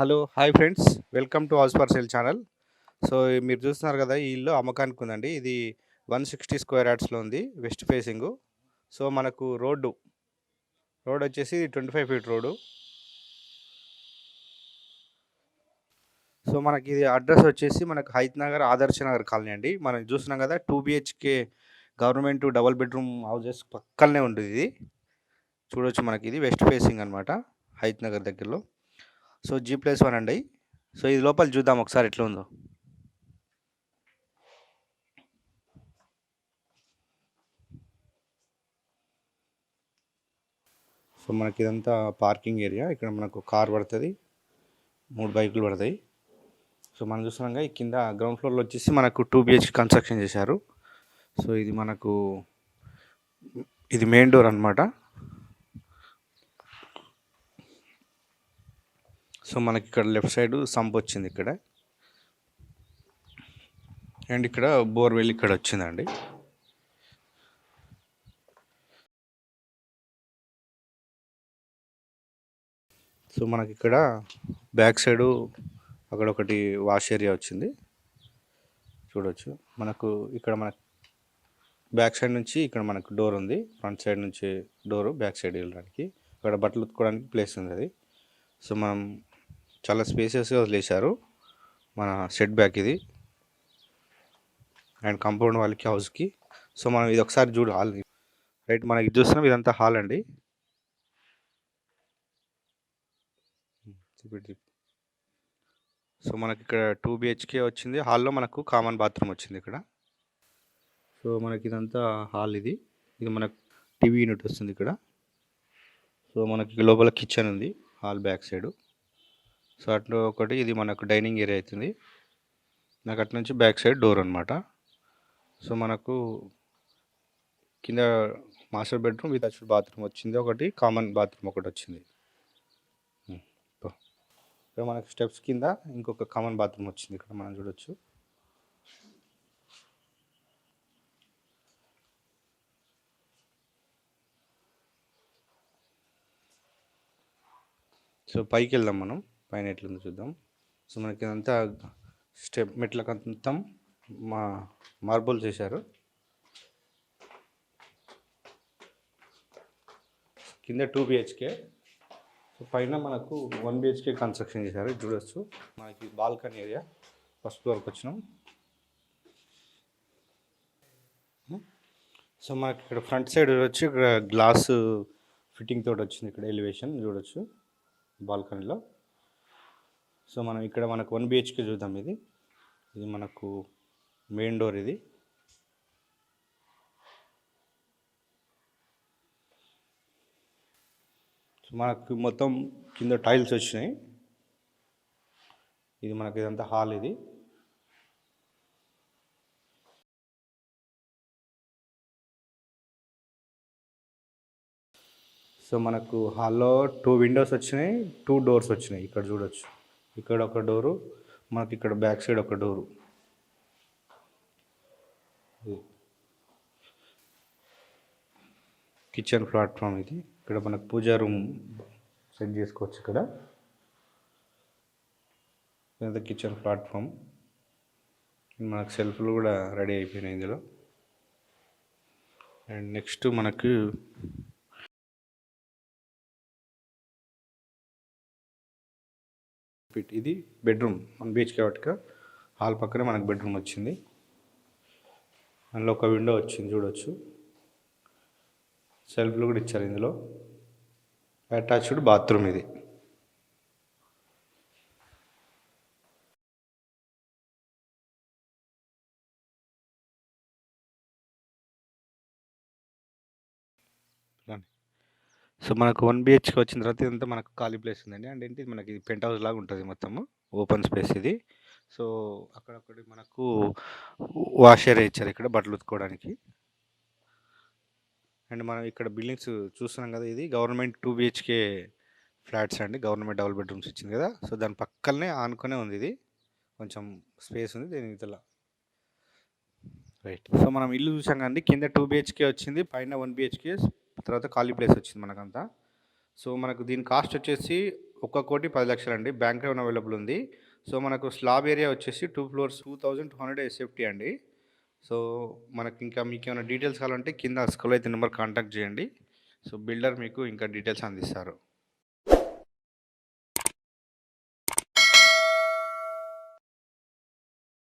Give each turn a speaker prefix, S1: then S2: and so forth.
S1: Hello hi friends. Welcome to house for sale channel. So మీరు చూస్తున్నారు కదా ఈ ఇల్లు అమ్మకానికి ఉందండి. ఇది వన్ సిక్స్టీ స్క్వేర్ యార్డ్స్లో ఉంది వెస్ట్ ఫేసింగ్. సో మనకు రోడ్డు. రోడ్ వచ్చేసి twenty five feet road. So మనకి ఇది అడ్రస్ వచ్చేసి మనకు హైత్ నగర్ ఆదర్శ నగర్ కాలనీ అండి. మనం చూస్తున్నాం కదా two BHK government double bedroom houses పక్కనే ఉంటుంది ఇది. చూడొచ్చు మనకి ఇది వెస్ట్ ఫేసింగ్ అనమాట హైత్ నగర్ దగ్గరలో. సో జీ ప్లస్ వన్ అండి. సో ఇది లోపల చూద్దాం ఒకసారి ఎట్లా ఉందో సో మనకి ఇదంతా పార్కింగ్ ఏరియా. ఇక్కడ మనకు కార్ పడుతుంది మూడు బైకులు పడతాయి. సో మనం చూస్తున్నాగా ఈ కింద గ్రౌండ్ ఫ్లోర్లో వచ్చేసి మనకు టూ బిహెచ్కి కన్స్ట్రక్షన్ చేశారు. సో ఇది మనకు ఇది మెయిన్ డోర్ అనమాట సో మనకి ఇక్కడ లెఫ్ట్ సైడ్ సంప్ వచ్చింది ఇక్కడ. అండ్ ఇక్కడ బోర్వెల్ ఇక్కడ వచ్చిందండి. సో మనకి ఇక్కడ బ్యాక్ సైడు అక్కడ ఒకటి వాష్ ఏరియా వచ్చింది. చూడవచ్చు మనకు ఇక్కడ మన బ్యాక్ సైడ్ నుంచి ఇక్కడ మనకు డోర్ ఉంది. ఫ్రంట్ సైడ్ నుంచి డోరు బ్యాక్ సైడ్ వెళ్ళడానికి. అక్కడ బట్టలు ఉతుకోవడానికి ప్లేస్ ఉంది అది. సో మనం చాలా స్పేసెస్గా వదిలేశారు. మన సెట్ బ్యాక్ ఇది. అండ్ కాంపౌండ్ వాళ్ళకి హౌస్కి సో మనం ఇది ఒకసారి చూడు హాల్ రైట్ మనకి చూస్తున్నాం ఇదంతా హాల్ అండి. సో మనకి ఇక్కడ టూ బిహెచ్కే వచ్చింది. హాల్లో మనకు కామన్ బాత్రూమ్ వచ్చింది ఇక్కడ. సో మనకి ఇదంతా హాల్ ఇది. ఇది మనకు టీవీ యూనిట్ వస్తుంది ఇక్కడ. సో మనకి లోపల కిచెన్ ఉంది హాల్ బ్యాక్ సైడ్ సో అట్లా ఒకటి ఇది మనకు డైనింగ్ ఏరియా అవుతుంది. నాకు అటు నుంచి బ్యాక్ సైడ్ డోర్ అనమాట సో మనకు కింద master bedroom with attached bathroom వచ్చింది ఒకటి కామన్ బాత్రూమ్ ఒకటి వచ్చింది. ఇక్కడ మనకు స్టెప్స్ కింద ఇంకొక కామన్ బాత్రూమ్ వచ్చింది ఇక్కడ మనం చూడొచ్చు. సో పైకి వెళ్దాం మనం. పైన ఎట్లుందో చూద్దాం. సో మనకి ఇదంతా స్టెప్ మెట్లకంతా మా మార్బుల్ చేశారు. కింద టూ బిహెచ్కే సో పైన మనకు వన్ బిహెచ్కే కన్స్ట్రక్షన్ చేశారు. చూడొచ్చు. మనకి బాల్కనీ ఏరియా. ఫస్ట్ ఫ్లోర్కి వచ్చినాం. సో మనకి ఇక్కడ ఫ్రంట్ సైడ్ వచ్చి ఇక్కడ గ్లాస్ ఫిట్టింగ్ తోటి వచ్చింది. ఇక్కడ ఎలివేషన్. చూడొచ్చు. బాల్కనీలో. సో మనం ఇక్కడ మనకు వన్ బిహెచ్కే చూద్దాం ఇది. ఇది మనకు మెయిన్ డోర్ ఇది. సో మనకు మొత్తం కింద టైల్స్ వచ్చినాయి. ఇది మనకి ఇదంతా హాల్ ఇది. సో మనకు హాల్లో టూ విండోస్ వచ్చినాయి టూ డోర్స్ వచ్చినాయి. ఇక్కడ చూడొచ్చు. ఇక్కడ ఒక డోరు మనకి ఇక్కడ బ్యాక్ సైడ్ ఒక డోరు. కిచెన్ ప్లాట్ఫామ్ ఇది. ఇక్కడ మనకు పూజా రూమ్ సెట్ చేసుకోవచ్చు ఇక్కడ. Kitchen platform. మనకు సెల్ఫ్లు కూడా రెడీ అయిపోయినాయి ఇందులో. అండ్ నెక్స్ట్ మనకు ఫీట్ ఇది బెడ్రూమ్ మన బీచ్ కాబట్టి హాల్ పక్కనే మనకు బెడ్రూమ్ వచ్చింది. అందులో ఒక విండో వచ్చింది చూడొచ్చు. సెల్ఫ్లు కూడా ఇచ్చారు ఇందులో. అటాచ్డ్ బాత్రూమ్ ఇది. సో మనకు వన్ బిహెచ్కి వచ్చిన తర్వాత ఇదంతా మనకు ఖాళీ ప్లేస్ ఉందండి. అండ్ ఏంటి మనకి పెంట్ హౌస్ లాగా ఉంటుంది మొత్తము. ఓపెన్ స్పేస్ ఇది. సో అక్కడక్కడ మనకు వాషర్ ఇచ్చారు ఇక్కడ బట్టలు ఉతుకోవడానికి అండ్ మనం ఇక్కడ బిల్డింగ్స్ చూస్తున్నాం కదా ఇది. గవర్నమెంట్ టూ బిహెచ్కే ఫ్లాట్స్ అండి. గవర్నమెంట్ డబుల్ బెడ్రూమ్స్ ఇచ్చింది కదా. సో దాని పక్కనే ఆనుకునే ఉంది ఇది. కొంచెం స్పేస్ ఉంది దీని ఇతల. రైట్. సో మనం ఇల్లు చూసాం కానీ కింద టూ బిహెచ్కే వచ్చింది. పైన వన్ బిహెచ్కే. తర్వాత ఖాళీ ప్లేస్ వచ్చింది మనకంతా. సో మనకు దీని కాస్ట్ వచ్చేసి ఒక్క కోటి పది లక్షలు అండి బ్యాంక్ లోన్ అవైలబుల్ ఉంది. సో మనకు స్లాబ్ ఏరియా వచ్చేసి two floors two thousand two hundred SFT అండి. సో మనకి ఇంకా మీకు ఏమైనా డీటెయిల్స్ కావాలంటే కింద స్కూల్ అయితే నెంబర్ కాంటాక్ట్ చేయండి. సో బిల్డర్ మీకు ఇంకా డీటెయిల్స్ అందిస్తారు.